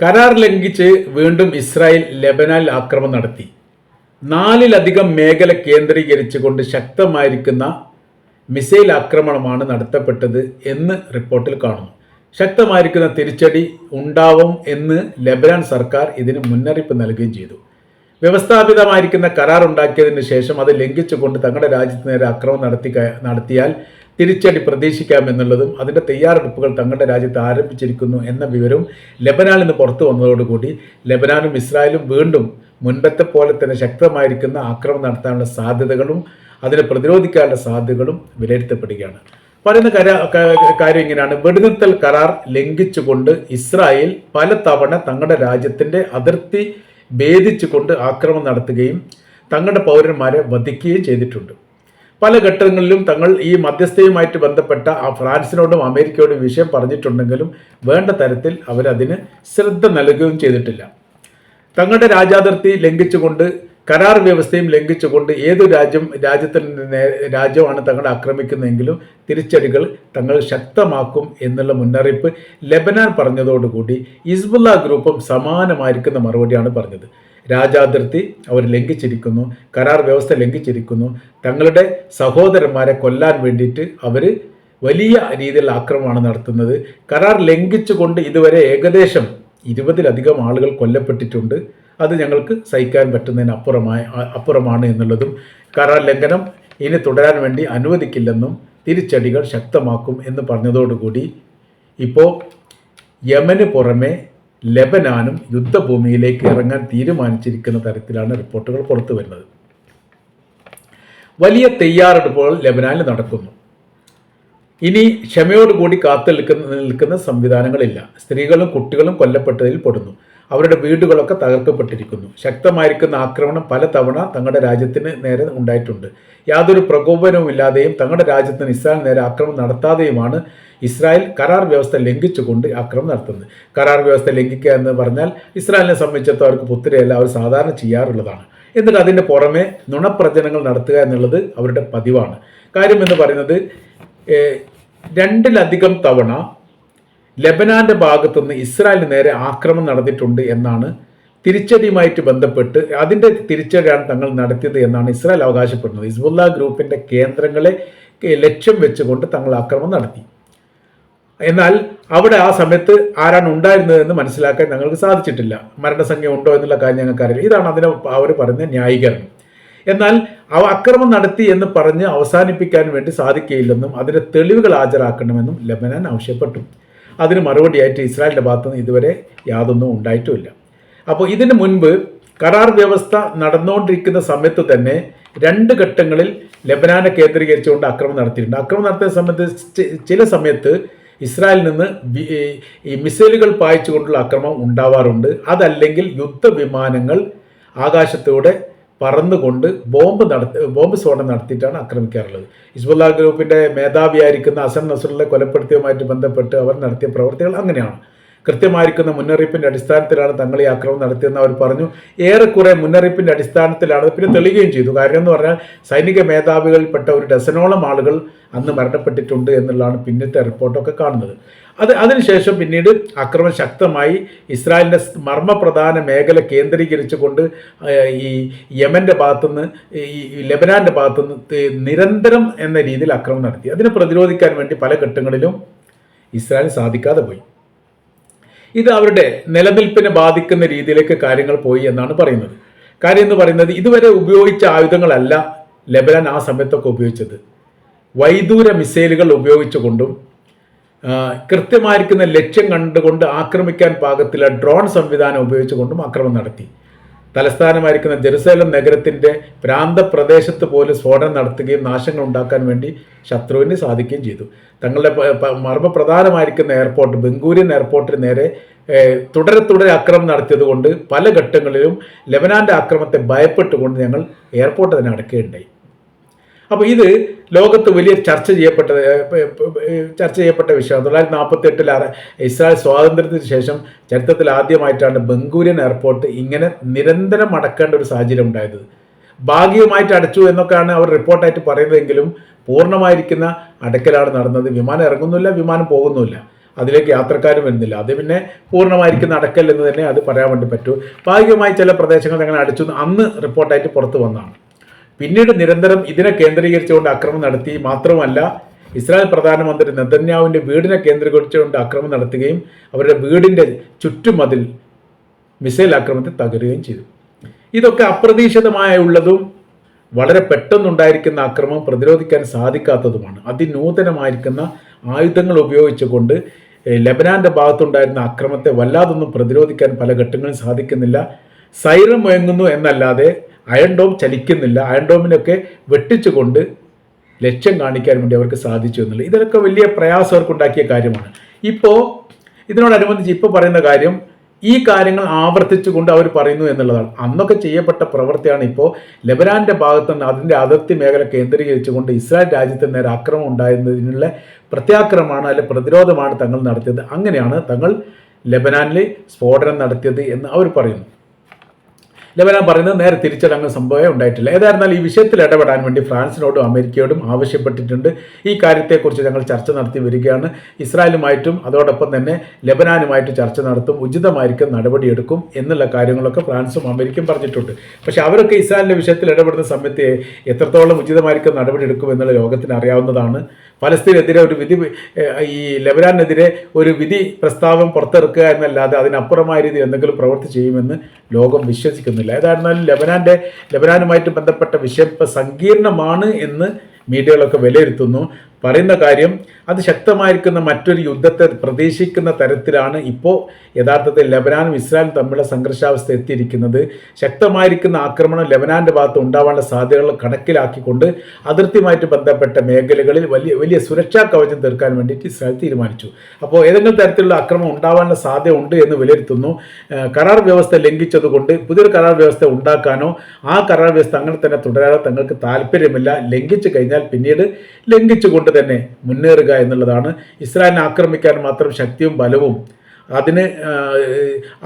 കരാർ ലംഘിച്ച് വീണ്ടും ഇസ്രായേൽ ലെബനാനിൽ ആക്രമണം നടത്തി. നാലിലധികം മേഖല കേന്ദ്രീകരിച്ചുകൊണ്ട് ശക്തമായിരിക്കുന്ന മിസൈൽ ആക്രമണമാണ് നടത്തപ്പെട്ടത് എന്ന് റിപ്പോർട്ടിൽ കാണുന്നു. ശക്തമായിരിക്കുന്ന തിരിച്ചടി ഉണ്ടാവും എന്ന് ലെബനാൻ സർക്കാർ ഇതിന് മുന്നറിയിപ്പ് നൽകുകയും ചെയ്തു. വ്യവസ്ഥാപിതമായിരിക്കുന്ന കരാർ ഉണ്ടാക്കിയതിന് ശേഷം അത് ലംഘിച്ചുകൊണ്ട് തങ്ങളുടെ രാജ്യത്തിന് നേരെ ആക്രമണം നടത്തി നടത്തിയാൽ തിരിച്ചടി പ്രതീക്ഷിക്കാമെന്നുള്ളതും അതിന്റെ തയ്യാറെടുപ്പുകൾ തങ്ങളുടെ രാജ്യത്ത് ആരംഭിച്ചിരിക്കുന്നു എന്ന വിവരവും ലെബനാനിൽ നിന്ന് പുറത്തു വന്നതോടുകൂടി ലെബനാനും ഇസ്രായേലും വീണ്ടും മുൻപത്തെ പോലെ തന്നെ ശക്തമായിരിക്കുന്ന ആക്രമണം നടത്താനുള്ള സാധ്യതകളും അതിനെ പ്രതിരോധിക്കാനുള്ള സാധ്യതകളും വിലയിരുത്തപ്പെടുകയാണ്. പറയുന്ന കര കാര്യം ഇങ്ങനെയാണ്. വെടിനിർത്തൽ കരാർ ലംഘിച്ചുകൊണ്ട് ഇസ്രായേൽ പല തവണ തങ്ങളുടെ രാജ്യത്തിന്റെ അതിർത്തി ഭേദിച്ചുകൊണ്ട് ആക്രമണം നടത്തുകയും തങ്ങളുടെ പൗരന്മാരെ വധിക്കുകയും ചെയ്തിട്ടുണ്ട്. പല ഘട്ടങ്ങളിലും തങ്ങൾ ഈ മധ്യസ്ഥയുമായിട്ട് ബന്ധപ്പെട്ട ആ ഫ്രാൻസിനോടും അമേരിക്കയോടും വിഷയം പറഞ്ഞിട്ടുണ്ടെങ്കിലും വേണ്ട തരത്തിൽ അവരതിന് ശ്രദ്ധ നൽകുകയും ചെയ്തിട്ടില്ല. തങ്ങളുടെ രാജ്യാതിർത്തി ലംഘിച്ചുകൊണ്ട് കരാർ വ്യവസ്ഥയും ലംഘിച്ചുകൊണ്ട് ഏതു രാജ്യം രാജ്യത്തിൽ രാജ്യമാണ് തങ്ങൾ ആക്രമിക്കുന്നതെങ്കിലും തിരിച്ചടികൾ തങ്ങൾ ശക്തമാക്കും എന്നുള്ള മുന്നറിയിപ്പ് ലെബനാൻ പറഞ്ഞതോടുകൂടി ഇസ്ബുല്ല ഗ്രൂപ്പും സമാനമായിരിക്കുന്ന മറുപടിയാണ് പറഞ്ഞത്. രാജ്യാതിർത്തി അവർ ലംഘിച്ചിരിക്കുന്നു കരാർ വ്യവസ്ഥ ലംഘിച്ചിരിക്കുന്നു. തങ്ങളുടെ സഹോദരന്മാരെ കൊല്ലാൻ വേണ്ടിയിട്ട് അവർ വലിയ രീതിയിൽ ആക്രമണമാണ് നടത്തുന്നത്. കരാർ ലംഘിച്ചുകൊണ്ട് ഇതുവരെ ഏകദേശം ഇരുപതിലധികം ആളുകൾ കൊല്ലപ്പെട്ടിട്ടുണ്ട്. അത് ഞങ്ങൾക്ക് സഹിക്കാൻ പറ്റുന്നതിന് അപ്പുറമായ അപ്പുറമാണ് എന്നുള്ളതും കരാർ ലംഘനം ഇനി തുടരാൻ വേണ്ടി അനുവദിക്കില്ലെന്നും തിരിച്ചടികൾ ശക്തമാക്കും എന്ന് പറഞ്ഞതോടുകൂടി ഇപ്പോൾ യമന് പുറമെ ലെബനാനും യുദ്ധഭൂമിയിലേക്ക് ഇറങ്ങാൻ തീരുമാനിച്ചിരിക്കുന്ന തരത്തിലാണ് റിപ്പോർട്ടുകൾ പുറത്തു വരുന്നത്. വലിയ തയ്യാറെടുപ്പുകൾ ലെബനാനിൽ നടക്കുന്നു. ഇനി ക്ഷമയോടുകൂടി കാത്തു നിൽക്കുന്ന നിൽക്കുന്ന സംവിധാനങ്ങളില്ല. സ്ത്രീകളും കുട്ടികളും കൊല്ലപ്പെട്ടതിൽ പെടുന്നു. അവരുടെ വീടുകളൊക്കെ തകർക്കപ്പെട്ടിരിക്കുന്നു. ശക്തമായിരിക്കുന്ന ആക്രമണം പല തവണ തങ്ങളുടെ രാജ്യത്തിന് നേരെ ഉണ്ടായിട്ടുണ്ട്. യാതൊരു പ്രകോപനവുമില്ലാതെയും തങ്ങളുടെ രാജ്യത്തിന് ഇസ്രായേൽ നേരെ ആക്രമണം നടത്താതെയുമാണ് ഇസ്രായേൽ കരാർ വ്യവസ്ഥ ലംഘിച്ചുകൊണ്ട് ആക്രമണം നടത്തുന്നത്. കരാർ വ്യവസ്ഥ ലംഘിക്കുക എന്ന് പറഞ്ഞാൽ ഇസ്രായേലിനെ സംബന്ധിച്ചിടത്തോളം അവർക്ക് പുത്തിരയല്ല അവർ സാധാരണ ചെയ്യാറുള്ളതാണ്. എന്നിട്ട് അതിന്റെ പുറമെ നുണപ്രചനങ്ങൾ നടത്തുക എന്നുള്ളത് അവരുടെ പതിവാണ്. കാര്യം എന്ന് പറയുന്നത് രണ്ടിലധികം തവണ ലെബനാന്റെ ഭാഗത്തുനിന്ന് ഇസ്രായേലിന് നേരെ ആക്രമണം നടന്നിട്ടുണ്ട് എന്നാണ് തിരിച്ചടിയുമായിട്ട് ബന്ധപ്പെട്ട് അതിന്റെ തിരിച്ചടിയാണ് തങ്ങൾ നടത്തിയത് എന്നാണ് ഇസ്രായേൽ അവകാശപ്പെടുന്നത്. ഹിസ്ബുല്ല ഗ്രൂപ്പിന്റെ കേന്ദ്രങ്ങളെ ലക്ഷ്യം വെച്ചുകൊണ്ട് തങ്ങൾ ആക്രമണം നടത്തി. എന്നാൽ അവിടെ ആ സമയത്ത് ആരാണ് ഉണ്ടായിരുന്നതെന്ന് മനസ്സിലാക്കാൻ ഞങ്ങൾക്ക് സാധിച്ചിട്ടില്ല. മരണസംഖ്യ ഉണ്ടോ എന്നുള്ള കാര്യം ഞങ്ങൾക്ക് അറിയില്ല ഇതാണ് അതിന് അവർ പറയുന്ന ന്യായീകരണം. എന്നാൽ അവ അക്രമം നടത്തി എന്ന് പറഞ്ഞ് അവസാനിപ്പിക്കാൻ വേണ്ടി സാധിക്കുകയില്ലെന്നും അതിന്റെ തെളിവുകൾ ഹാജരാക്കണമെന്നും ലബനാൻ ആവശ്യപ്പെട്ടു. അതിന് മറുപടിയായിട്ട് ഇസ്രായേലിന്റെ ഭാഗത്തുനിന്ന് ഇതുവരെ യാതൊന്നും ഉണ്ടായിട്ടുമില്ല. അപ്പോൾ ഇതിന് മുൻപ് കരാർ വ്യവസ്ഥ നടന്നുകൊണ്ടിരിക്കുന്ന സമയത്ത് തന്നെ രണ്ട് ഘട്ടങ്ങളിൽ ലബനാനെ കേന്ദ്രീകരിച്ചുകൊണ്ട് ആക്രമണം നടത്തിയിട്ടുണ്ട്. ആക്രമണം നടത്തിയ സമയത്ത് ചില സമയത്ത് ഇസ്രായേലിൽ നിന്ന് ഈ- മിസൈലുകൾ പായിച്ചുകൊണ്ടുള്ള ആക്രമണം ഉണ്ടാവാറുണ്ട്. അതല്ലെങ്കിൽ യുദ്ധവിമാനങ്ങൾ ആകാശത്തൂടെ പറന്നുകൊണ്ട് ബോംബ് നടത്തി ബോംബ് സ്ഫോടനം നടത്തിയിട്ടാണ് ആക്രമിക്കാറുള്ളത്. ഹിസ്ബുല്ല ഗ്രൂപ്പിന്റെ മേധാവിയായിരിക്കുന്ന അസൻ നസറുള്ള കൊലപ്പെടുത്തിയതുമായിട്ട് ബന്ധപ്പെട്ട് അവർ നടത്തിയ പ്രവർത്തികൾ അങ്ങനെയാണ്. കൃത്യമായിരിക്കുന്ന മുന്നറിയിപ്പിന്റെ അടിസ്ഥാനത്തിലാണ് തങ്ങൾ ഈ ആക്രമണം നടത്തിയെന്ന് അവർ പറഞ്ഞു. ഏറെക്കുറെ മുന്നറിയിപ്പിന്റെ അടിസ്ഥാനത്തിലാണ് പിന്നെ തെളിയുകയും ചെയ്തു. കാര്യം എന്ന് പറഞ്ഞാൽ സൈനിക മേധാവികളിൽപ്പെട്ട ഒരു ഡസനോളം ആളുകൾ അന്ന് മരണപ്പെട്ടിട്ടുണ്ട് എന്നുള്ളതാണ് പിന്നത്തെ റിപ്പോർട്ടൊക്കെ കാണുന്നത്. അത് അതിനുശേഷം പിന്നീട് അക്രമം ശക്തമായി ഇസ്രായേലിന്റെ മർമ്മപ്രധാന മേഖല കേന്ദ്രീകരിച്ചുകൊണ്ട് ഈ യമന്റെ ഭാഗത്തുനിന്ന് ഈ ലെബനാന്റെ ഭാഗത്തുനിന്ന് നിരന്തരം എന്ന രീതിയിൽ അക്രമം നടത്തി. അതിനെ പ്രതിരോധിക്കാൻ വേണ്ടി പല ഘട്ടങ്ങളിലും ഇസ്രായേൽ സാധിക്കാതെ പോയി. ഇത് അവരുടെ നിലനിൽപ്പിനെ ബാധിക്കുന്ന രീതിയിലേക്ക് കാര്യങ്ങൾ പോയി എന്നാണ് പറയുന്നത്. കാര്യം എന്ന് പറയുന്നത് ഇതുവരെ ഉപയോഗിച്ച ആയുധങ്ങളല്ല ലെബനാൻ ആ സമയത്തൊക്കെ ഉപയോഗിച്ചത്. വൈദൂര മിസൈലുകൾ ഉപയോഗിച്ചുകൊണ്ടും കൃത്യമായിരിക്കുന്ന ലക്ഷ്യം കണ്ടുകൊണ്ട് ആക്രമിക്കാൻ പാകത്തില്ല ഡ്രോൺ സംവിധാനം ഉപയോഗിച്ചുകൊണ്ടും ആക്രമണം നടത്തി. തലസ്ഥാനമായിരിക്കുന്ന ജെറുസലേം നഗരത്തിന്റെ പ്രാന്തപ്രദേശത്ത് പോലും സ്ഫോടനം നടത്തുകയും നാശങ്ങൾ ഉണ്ടാക്കാൻ വേണ്ടി ശത്രുവിന് സാധിക്കുകയും ചെയ്തു. തങ്ങളുടെ മർമ്മപ്രധാനമായിരിക്കുന്ന എയർപോർട്ട് ബംഗൂരിയൻ എയർപോർട്ടിന് നേരെ തുടരെ തുടരെ ആക്രമണം നടത്തിയതുകൊണ്ട് പല ഘട്ടങ്ങളിലും ലെബനാന്റെ ആക്രമണത്തെ ഭയപ്പെട്ടുകൊണ്ട് ഞങ്ങൾ എയർപോർട്ട് തന്നെ അടക്കുകയുണ്ടായി അപ്പോൾ ഇത് ലോകത്ത് വലിയ ചർച്ച ചെയ്യപ്പെട്ട ചർച്ച ചെയ്യപ്പെട്ട വിഷയമാണ്. തൊള്ളായിരത്തി നാൽപ്പത്തി എട്ടിൽ ഇസ്രായേൽ സ്വാതന്ത്ര്യത്തിന് ശേഷം ചരിത്രത്തിൽ ആദ്യമായിട്ടാണ് ബംഗൂരിയൻ എയർപോർട്ട് ഇങ്ങനെ നിരന്തരം അടക്കേണ്ട ഒരു സാഹചര്യം ഉണ്ടായത്. ഭാഗികമായിട്ട് അടച്ചു എന്നൊക്കെയാണ് അവർ റിപ്പോർട്ടായിട്ട് പറയുന്നതെങ്കിലും പൂർണമായിരിക്കുന്ന അടക്കലാണ് നടന്നത്. വിമാനം ഇറങ്ങുന്നില്ല വിമാനം പോകുന്നില്ല അതിലേക്ക് യാത്രക്കാരും വരുന്നില്ല. അത് പിന്നെ പൂർണമായിരിക്കുന്ന അടക്കൽ എന്ന് തന്നെ അത് പറയാൻ വേണ്ടി പറ്റൂ. ഭാഗികമായി ചില പ്രദേശങ്ങൾ അങ്ങനെ അടിച്ചു അന്ന് റിപ്പോർട്ടായിട്ട് പുറത്തു വന്നതാണ്. പിന്നീട് നിരന്തരം ഇതിനെ കേന്ദ്രീകരിച്ചുകൊണ്ട് അക്രമം നടത്തി മാത്രമല്ല ഇസ്രായേൽ പ്രധാനമന്ത്രി നെതന്യാവിന്റെ വീടിനെ കേന്ദ്രീകരിച്ചുകൊണ്ട് അക്രമം നടത്തുകയും അവരുടെ വീടിന്റെ ചുറ്റുമതിൽ മിസൈൽ ആക്രമണത്തെ തകരുകയും ചെയ്തു. ഇതൊക്കെ അപ്രതീക്ഷിതമായ ഉള്ളതും വളരെ പെട്ടെന്നുണ്ടായിരിക്കുന്ന അക്രമം പ്രതിരോധിക്കാൻ സാധിക്കാത്തതുമാണ്. അതിനൂതനമായിരിക്കുന്ന ആയുധങ്ങൾ ഉപയോഗിച്ചുകൊണ്ട് ലബനാന്റെ ഭാഗത്തുണ്ടായിരുന്ന അക്രമത്തെ വല്ലാതൊന്നും പ്രതിരോധിക്കാൻ പല ഘട്ടങ്ങളും സാധിക്കുന്നില്ല. സൈറം മുയങ്ങുന്നു എന്നല്ലാതെ അയൺ ഡോം ചലിക്കുന്നില്ല. അയൺ ഡോമിനൊക്കെ വെട്ടിച്ചുകൊണ്ട് ലക്ഷ്യം കാണിക്കാൻ വേണ്ടി അവർക്ക് സാധിച്ചു എന്നുള്ളത്. ഇതൊക്കെ വലിയ പ്രയാസം അവർക്കുണ്ടാക്കിയ കാര്യമാണ്. ഇപ്പോൾ ഇതിനോടനുബന്ധിച്ച് ഇപ്പോൾ പറയുന്ന കാര്യം ഈ കാര്യങ്ങൾ ആവർത്തിച്ചുകൊണ്ട് അവർ പറയുന്നു എന്നുള്ളതാണ്. അന്നൊക്കെ ചെയ്യപ്പെട്ട പ്രവൃത്തിയാണ് ഇപ്പോൾ ലെബനാന്റെ ഭാഗത്ത് നിന്ന് അതിന്റെ അതിർത്തി മേഖല കേന്ദ്രീകരിച്ചുകൊണ്ട് ഇസ്രായേൽ രാജ്യത്തിന് നേരെ ആക്രമം ഉണ്ടായിരുന്നതിനുള്ള പ്രത്യാക്രമമാണ് അല്ലെ പ്രതിരോധമാണ് തങ്ങൾ നടത്തിയത്. അങ്ങനെയാണ് തങ്ങൾ ലെബനാനിൽ സ്ഫോടനം നടത്തിയത് എന്ന് അവർ പറയുന്നു. ലെബനാൻ പറയുന്നത് നേരെ തിരിച്ചടങ്ങ് സംഭവമേ ഉണ്ടായിട്ടില്ല. ഏതായിരുന്നാലും ഈ വിഷയത്തിൽ ഇടപെടാൻ വേണ്ടി ഫ്രാൻസിനോടും അമേരിക്കയോടും ആവശ്യപ്പെട്ടിട്ടുണ്ട്. ഈ കാര്യത്തെക്കുറിച്ച് ഞങ്ങൾ ചർച്ച നടത്തി വരികയാണ്. ഇസ്രായേലുമായിട്ടും അതോടൊപ്പം തന്നെ ലെബനാനുമായിട്ട് ചർച്ച നടത്തും. ഉചിതമായിരിക്കും നടപടിയെടുക്കും എന്നുള്ള കാര്യങ്ങളൊക്കെ ഫ്രാൻസും അമേരിക്കയും പറഞ്ഞിട്ടുണ്ട്. പക്ഷേ അവരൊക്കെ ഇസ്രായേലിന്റെ വിഷയത്തിൽ ഇടപെടുന്ന സമയത്ത് എത്രത്തോളം ഉചിതമായിരിക്കും നടപടിയെടുക്കും എന്നുള്ള ലോകത്തിന് അറിയാവുന്നതാണ്. ഫലസ്തീനെതിരെ ഒരു വിധി ഈ ലബനാനെതിരെ ഒരു വിധി പ്രസ്താവം പുറത്തിറക്കുക എന്നല്ലാതെ അതിനപ്പുറമായ രീതിയിൽ എന്തെങ്കിലും പ്രവൃത്തി ചെയ്യുമെന്ന് ലോകം വിശ്വസിക്കുന്നില്ല. ഏതായിരുന്നാലും ലബനാന്റെ ലബനാനുമായിട്ട് ബന്ധപ്പെട്ട വിഷയം സങ്കീർണമാണ് എന്ന് മീഡിയകളൊക്കെ വിലയിരുത്തുന്നു. പറയുന്ന കാര്യം അത് ശക്തമായിരിക്കുന്ന മറ്റൊരു യുദ്ധത്തെ പ്രതീക്ഷിക്കുന്ന തരത്തിലാണ് ഇപ്പോൾ യഥാർത്ഥത്തിൽ ലബനാനും ഇസ്രായേലും തമ്മിലുള്ള സംഘർഷാവസ്ഥ എത്തിയിരിക്കുന്നത്. ശക്തമായിരിക്കുന്ന ആക്രമണം ലബനാന്റെ ഭാഗത്ത് ഉണ്ടാവാനുള്ള സാധ്യതകൾ കണക്കിലാക്കിക്കൊണ്ട് അതിർത്തിയുമായിട്ട് ബന്ധപ്പെട്ട മേഖലകളിൽ വലിയ വലിയ സുരക്ഷാ കവചം തീർക്കാൻ വേണ്ടിയിട്ട് ഇസ്രായേൽ തീരുമാനിച്ചു. അപ്പോൾ ഏതെങ്കിലും തരത്തിലുള്ള ആക്രമണം ഉണ്ടാവാനുള്ള സാധ്യത ഉണ്ട് എന്ന് വിലയിരുത്തുന്നു. കരാർ വ്യവസ്ഥ ലംഘിച്ചതുകൊണ്ട് പുതിയൊരു കരാർ വ്യവസ്ഥ ഉണ്ടാക്കാനോ ആ കരാർ വ്യവസ്ഥ അങ്ങനെ തന്നെ തുടരാനോ തങ്ങൾക്ക് താല്പര്യമില്ല. ലംഘിച്ചു കഴിഞ്ഞാൽ പിന്നീട് ലംഘിച്ചുകൊണ്ട് തന്നെ മുന്നേറുക എന്നുള്ളതാണ്. ഇസ്രായേലിനെ ആക്രമിക്കാൻ മാത്രം ശക്തിയും ബലവും അതിന്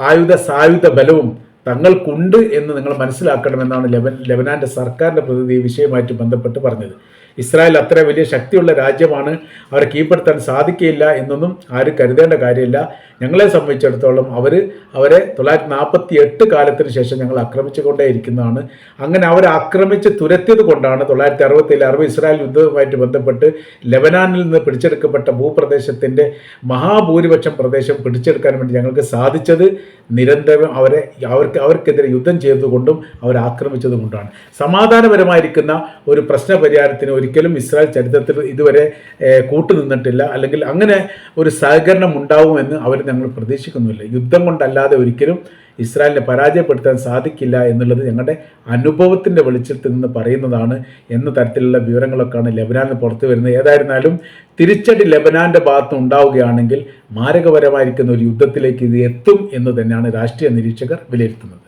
ആയുധ സായുധ ബലവും തങ്ങൾക്കുണ്ട് എന്ന് നിങ്ങൾ മനസ്സിലാക്കണമെന്നാണ് ലെബൻ ലെബനാന്റെ സർക്കാരിന്റെ പ്രതിനിധി വിഷയമായിട്ട് ബന്ധപ്പെട്ട് പറഞ്ഞത്. ഇസ്രായേൽ അത്ര വലിയ ശക്തിയുള്ള രാജ്യമാണ്. അവരെ കീഴ്പ്പെടുത്താൻ സാധിക്കില്ല എന്നൊന്നും ആരും കരുതേണ്ട കാര്യമില്ല. ഞങ്ങളെ സംബന്ധിച്ചിടത്തോളം അവർ അവരെ തൊള്ളായിരത്തി നാൽപ്പത്തി എട്ട് കാലത്തിന് ശേഷം ഞങ്ങൾ ആക്രമിച്ചുകൊണ്ടേയിരിക്കുന്നതാണ് അങ്ങനെ അവരെ ആക്രമിച്ച് തുരത്തിയത് കൊണ്ടാണ് തൊള്ളായിരത്തി അറുപത്തിയേഴ് അറബ് ഇസ്രായേൽ യുദ്ധവുമായിട്ട് ബന്ധപ്പെട്ട് ലെബനാനിൽ നിന്ന് പിടിച്ചെടുക്കപ്പെട്ട ഭൂപ്രദേശത്തിന്റെ മഹാഭൂരിപക്ഷം പ്രദേശം പിടിച്ചെടുക്കാൻ വേണ്ടി ഞങ്ങൾക്ക് സാധിച്ചത് നിരന്തരം അവരെ അവർക്ക് അവർക്കെതിരെ യുദ്ധം ചെയ്തതുകൊണ്ടും അവരെ ആക്രമിച്ചതുകൊണ്ടാണ്. സമാധാനപരമായിരിക്കുന്ന ഒരു പ്രശ്ന പരിഹാരത്തിന് ഒരിക്കലും ഇസ്രായേൽ ചരിത്രത്തിൽ ഇതുവരെ കൂട്ടുനിന്നിട്ടില്ല അല്ലെങ്കിൽ അങ്ങനെ ഒരു സഹകരണം ഉണ്ടാവുമെന്ന് അവർ ഞങ്ങൾ പ്രതീക്ഷിക്കുന്നില്ല. യുദ്ധം കൊണ്ടല്ലാതെ ഒരിക്കലും ഇസ്രായേലിനെ പരാജയപ്പെടുത്താൻ സാധിക്കില്ല എന്നുള്ളത് ഞങ്ങളുടെ അനുഭവത്തിന്റെ വെളിച്ചത്തിൽ നിന്ന് പറയുന്നതാണ് എന്ന തരത്തിലുള്ള വിവരങ്ങളൊക്കെയാണ് ലെബനാനിൽ പുറത്തു വരുന്നത്. ഏതായിരുന്നാലും തിരിച്ചടി ലബനാന്റെ ഭാഗത്ത് ഉണ്ടാവുകയാണെങ്കിൽ മാരകപരമായിരിക്കുന്ന ഒരു യുദ്ധത്തിലേക്ക് ഇത് എത്തും എന്ന് തന്നെയാണ് രാഷ്ട്രീയ നിരീക്ഷകർ വിലയിരുത്തുന്നത്.